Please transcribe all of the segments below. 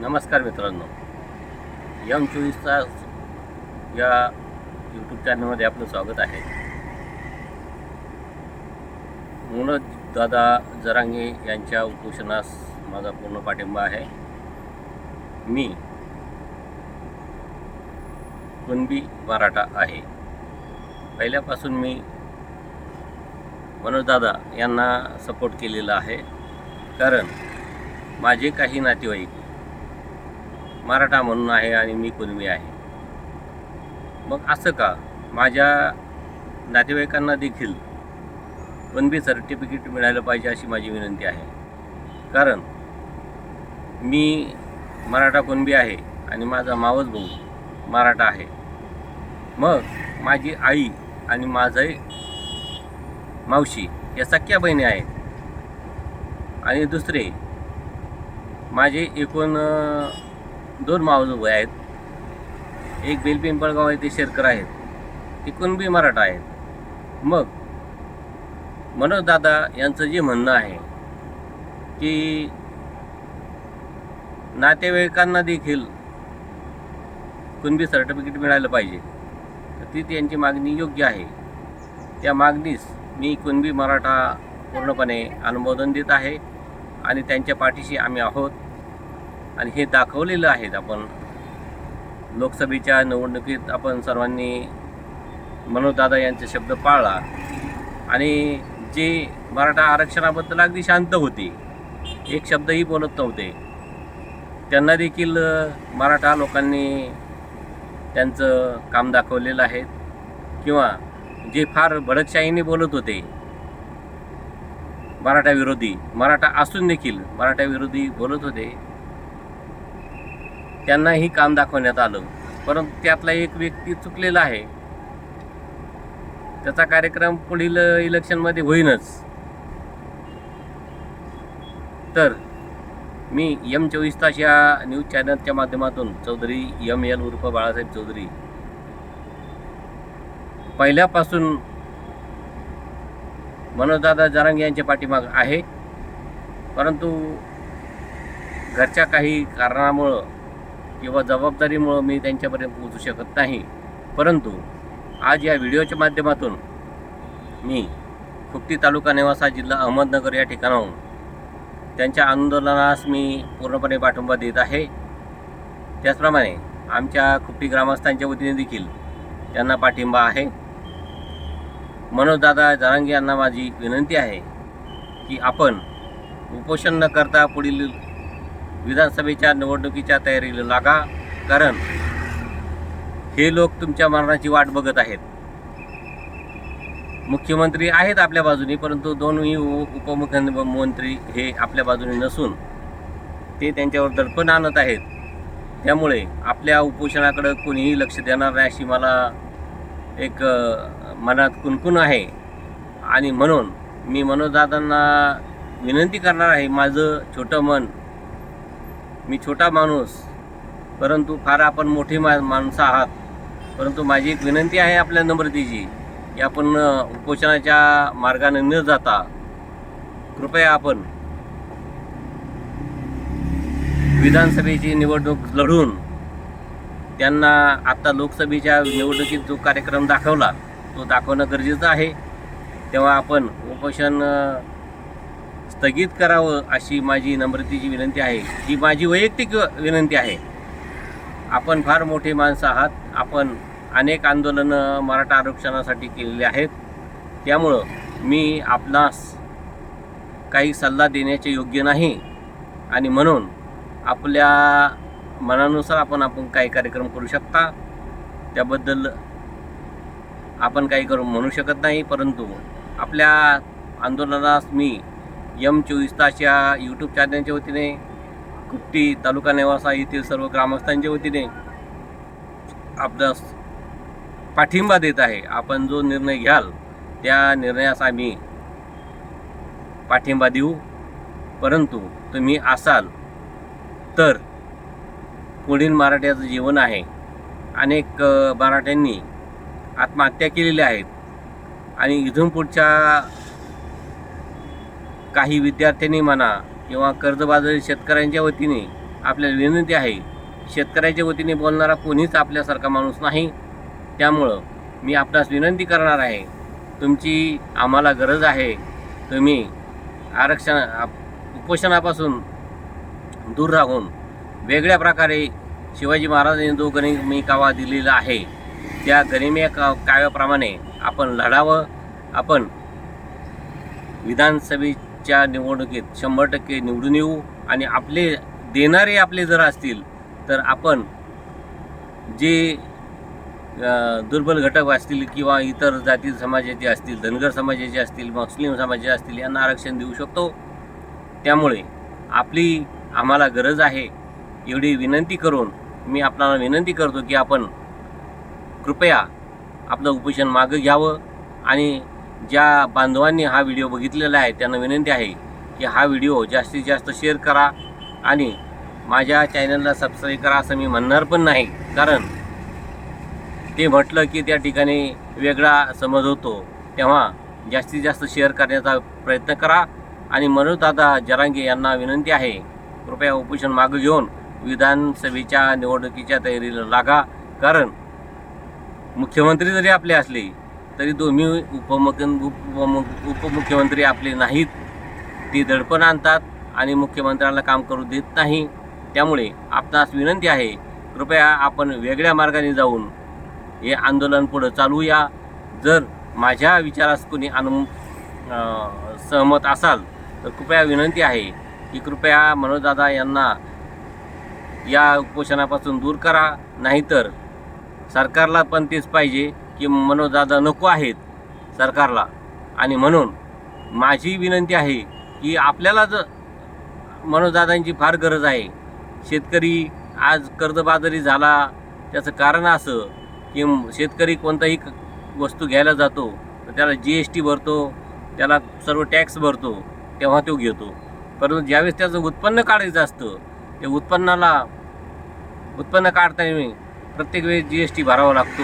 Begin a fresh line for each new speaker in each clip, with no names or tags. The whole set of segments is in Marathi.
नमस्कार मित्रांनो. यम चोवीस तास या यूट्यूब चॅनलमध्ये आपलं स्वागत आहे. मनोज दादा जरांगे यांच्या उपोषणास माझा पूर्ण पाठिंबा आहे. मी कुणबी मराठा आहे. पहिल्यापासून मी मनोजदादा यांना सपोर्ट केलेला आहे. कारण माझे काही नातेवाईक मराठा म्हणून आहे आणि मी कुणबी आहे. मग असं का? माझ्या नातेवाईकांना देखील कुणबी सर्टिफिकेट मिळालं पाहिजे अशी माझी विनंती आहे. कारण मी मराठा कुणबी आहे आणि माझा मावस भाऊ मराठा आहे. मग माझी आई आणि माझे मावशी या सख्या बहिणी आहेत. आणि दुसरे माझे एकूण दोन मावजोबे आहेत. एक बेलपिंपळगाव आहे ते शेरकर आहेत. ते कुणबी मराठा आहेत. मग मनोजदादा यांचं जे म्हणणं आहे की नातेवाईकांना देखील कुणबी सर्टिफिकेट मिळालं पाहिजे तर ती त्यांची मागणी योग्य आहे. त्या मागणीस मी कुणबी मराठा पूर्णपणे अनुमोदन देत आहे आणि त्यांच्या पाठीशी आम्ही आहोत. आणि हे दाखवलेलं आहेत आपण लोकसभेच्या निवडणुकीत आपण सर्वांनी मनोजदादा यांचे शब्द पाळला. आणि जे मराठा आरक्षणाबद्दल अगदी शांत होते एक शब्दही बोलत नव्हते. त्यांना देखील मराठा लोकांनी त्यांचं काम दाखवलेलं आहे. किंवा जे फार भडकशाहीने बोलत होते मराठा विरोधी मराठा असून देखील मराठा विरोधी बोलत होते त्यांनाही काम दाखवण्यात आलं. परंतु त्यातला एक व्यक्ती चुकलेला आहे. त्याचा कार्यक्रम पुढील इलेक्शनमध्ये होईनच. तर मी यम चोवीस तास या न्यूज चॅनलच्या माध्यमातून चौधरी यम एल उर्फ बाळासाहेब चौधरी पहिल्यापासून मनोजदादा जारांगे यांच्या पाठीमाग आहे. परंतु घरच्या काही कारणामुळं किंवा जबाबदारीमुळं मी त्यांच्यापर्यंत पोहोचू शकत नाही. परंतु आज या व्हिडिओच्या माध्यमातून मी खुपटी तालुका निवासा जिल्हा अहमदनगर या ठिकाणाहून त्यांच्या आंदोलनास मी पूर्णपणे पाठिंबा देत आहे. त्याचप्रमाणे आमच्या खुपटी ग्रामस्थांच्या वतीने देखील त्यांना पाठिंबा आहे. मनोजदादा जरांगे यांना माझी विनंती आहे की आपण उपोषण न करता पुढील विधानसभेच्या निवडणुकीच्या तयारीला लागा कारण हे लोक तुमच्या मरणाची वाट बघत आहेत. मुख्यमंत्री आहेत आपल्या बाजूनी परंतु दोन्ही उपमुख्यमंत्री हे आपल्या बाजूने नसून ते त्यांच्यावर दडपण आणत आहेत. त्यामुळे आपल्या उपोषणाकडं कोणीही लक्ष देणार नाही अशी मला एक मनात कुणकुण आहे. आणि म्हणून मी मनोजदादांना विनंती करणार आहे माझं छोटं मन मी छोटा माणूस परंतु फार आपण मोठी मा माणसं आहात. परंतु माझी एक विनंती आहे आपल्या नम्रतेची की आपण उपोषणाच्या मार्गाने न जाता कृपया आपण विधानसभेची निवडणूक लढून त्यांना आत्ता लोकसभेच्या निवडणुकीत जो कार्यक्रम दाखवला तो दाखवणं गरजेचं आहे. तेव्हा आपण उपोषण स्थगित करावं अशी माझी नम्रतेची विनंती आहे. ही माझी वैयक्तिक विनंती आहे. आपण फार मोठे माणसं आहात. आपण अनेक आंदोलनं मराठा आरक्षणासाठी केलेली आहेत. त्यामुळं मी आपणास काही सल्ला देण्याचे योग्य नाही. आणि म्हणून आपल्या मनानुसार आपण आपण काही कार्यक्रम करू शकता. त्याबद्दल आपण काही करू म्हणू शकत नाही. परंतु आपल्या आंदोलनास मी यम चोवीस तास या यूट्यूब चॅनलच्या वतीने कुपटी तालुका नेवासा येथील सर्व ग्रामस्थांच्या वतीने आपल्यास पाठिंबा देत आहे. आपण जो निर्णय घ्याल त्या निर्णयास आम्ही पाठिंबा देऊ. परंतु तुम्ही असाल तर पुढील मराठ्याचं जीवन आहे. अनेक मराठ्यांनी आत्महत्या केलेल्या आहेत. आणि इथून पुढच्या काही विद्यार्थ्यांनी म्हणा किंवा कर्जबाजारी शेतकऱ्यांच्या वतीने आपल्याला विनंती आहे शेतकऱ्याच्या वतीने बोलणारा कोणीच आपल्यासारखा माणूस नाही. त्यामुळं मी आपणास विनंती करणार आहे तुमची आम्हाला गरज आहे. तुम्ही आरक्षण आप- उपोषणापासून दूर राहून वेगळ्या प्रकारे शिवाजी महाराजांनी जो गनिमी कावा दिलेला आहे त्या गनिमी का काव्याप्रमाणे आपण लढावं. आपण च्या निवडणुकीत शंभर टक्के निवडून येऊ आणि आपले देणारे आपले जर असतील तर आपण जे दुर्बल घटक असतील किंवा इतर जाती समाजाचे असतील धनगर समाजाचे असतील मुस्लिम समाजाचे असतील यांना आरक्षण देऊ शकतो. त्यामुळे आपली आम्हाला गरज आहे एवढी विनंती करून मी आपणाला विनंती करतो की आपण कृपया आपलं उपोषण मागं घ्यावं आणि ज्या बांधवांनी हा व्हिडिओ बघितलेला आहे त्यांना विनंती आहे की हा व्हिडिओ जास्तीत जास्त शेअर करा आणि माझ्या चॅनलला सबस्क्राईब करा असं मी म्हणणार पण नाही. कारण ते म्हटलं की त्या ठिकाणी वेगळा समज होतो. तेव्हा जास्तीत जास्त शेअर करण्याचा प्रयत्न करा आणि मनोजदादा जरांगे यांना विनंती आहे कृपया उपोषण मागं घेऊन विधानसभेच्या निवडणुकीच्या तयारीला लागा. कारण मुख्यमंत्री जरी आपले असले तरी दोन्ही उपमुख उपमुख्यमंत्री आपले नाहीत. ते दडपण आणतात आणि मुख्यमंत्र्यांना काम करू देत नाही. त्यामुळे आपणास विनंती आहे कृपया आपण वेगळ्या मार्गाने जाऊन हे आंदोलन पुढं चालूया. जर माझ्या विचारास कोणी अनु सहमत असाल तर कृपया विनंती आहे की कृपया मनोजदादा यांना या उपोषणापासून दूर करा. नाहीतर सरकारला पण तेच पाहिजे. की मनोजदादा नको आहेत सरकारला. आणि म्हणून माझी विनंती आहे की आपल्याला जर मनोजदादांची फार गरज आहे. शेतकरी आज कर्जबाजारी झाला त्याचं कारण असं की शेतकरी कोणताही क- वस्तू घ्यायला जातो तर त्याला जी एस टी भरतो त्याला सर्व टॅक्स भरतो तेव्हा तो घेतो. परंतु ज्यावेळेस त्याचं उत्पन्न काढायचं असतं त्या उत्पन्नाला उत्पन्न काढताना प्रत्येक वेळेस जी एस टी भरावा लागतो.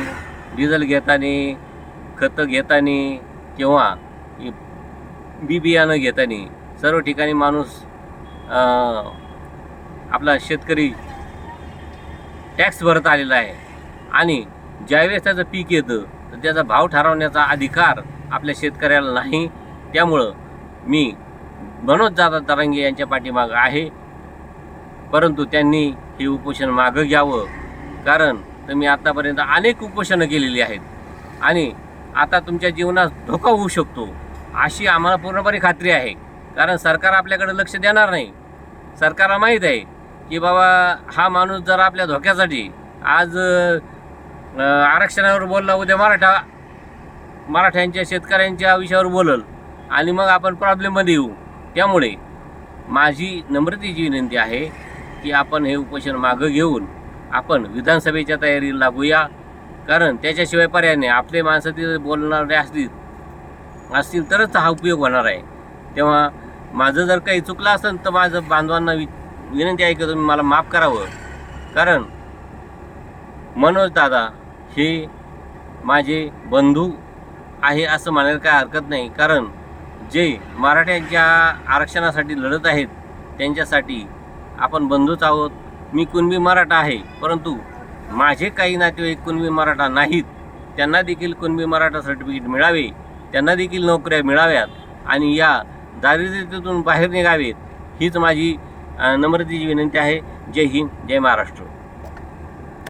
डिझेल घेताना खतं घेताना किंवा बी बियाणं घेताना सर्व ठिकाणी माणूस आपला शेतकरी टॅक्स भरत आलेला आहे. आणि ज्यावेळेस त्याचं पीक येतं तर त्याचा भाव ठरवण्याचा अधिकार आपल्या शेतकऱ्याला नाही. त्यामुळं मी मनोज दादा तरंगे यांच्या पाठीमागं आहे. परंतु त्यांनी हे उपोषण मागं घ्यावं. कारण तर मी आतापर्यंत अनेक उपोषणं केलेली आहेत. आणि आता तुमच्या जीवनात धोका होऊ शकतो अशी आम्हाला पूर्णपणे खात्री आहे. कारण सरकार आपल्याकडे लक्ष देणार नाही. सरकारला माहीत आहे की बाबा हा माणूस जर आपल्या धोक्यासाठी आज आरक्षणावर बोलला उद्या मराठा मराठ्यांच्या शेतकऱ्यांच्या विषयावर बोलल आणि मग आपण प्रॉब्लेममध्ये येऊ. त्यामुळे माझी नम्रतेची विनंती आहे की आपण हे उपोषण मागं घेऊन आपण विधानसभेच्या तयारीला लागूया. कारण त्याच्याशिवाय पर्याय आपले माणसं तिथे बोलणारे असतील असतील तरच हा उपयोग होणार आहे. तेव्हा माझं जर काही चुकलं असेल तर माझं बांधवांना वि विनंती आहे की तुम्ही मला माफ करावं. कारण मनोज दादा हे माझे बंधू आहे असं म्हणायला काय हरकत नाही. कारण जे मराठ्यांच्या आरक्षणासाठी लढत आहेत त्यांच्यासाठी आपण बंधूच आहोत. मी कुणबी मराठा आहे परंतु माझे काही नातेवाईक कुणबी मराठा नाहीत. त्यांना देखील कुणबी मराठा सर्टिफिकेट मिळावे त्यांना देखील नोकऱ्या मिळाव्यात आणि या दारिद्र्यातून बाहेर निघावेत हीच माझी नम्रतेची विनंती आहे. जय हिंद जय महाराष्ट्र.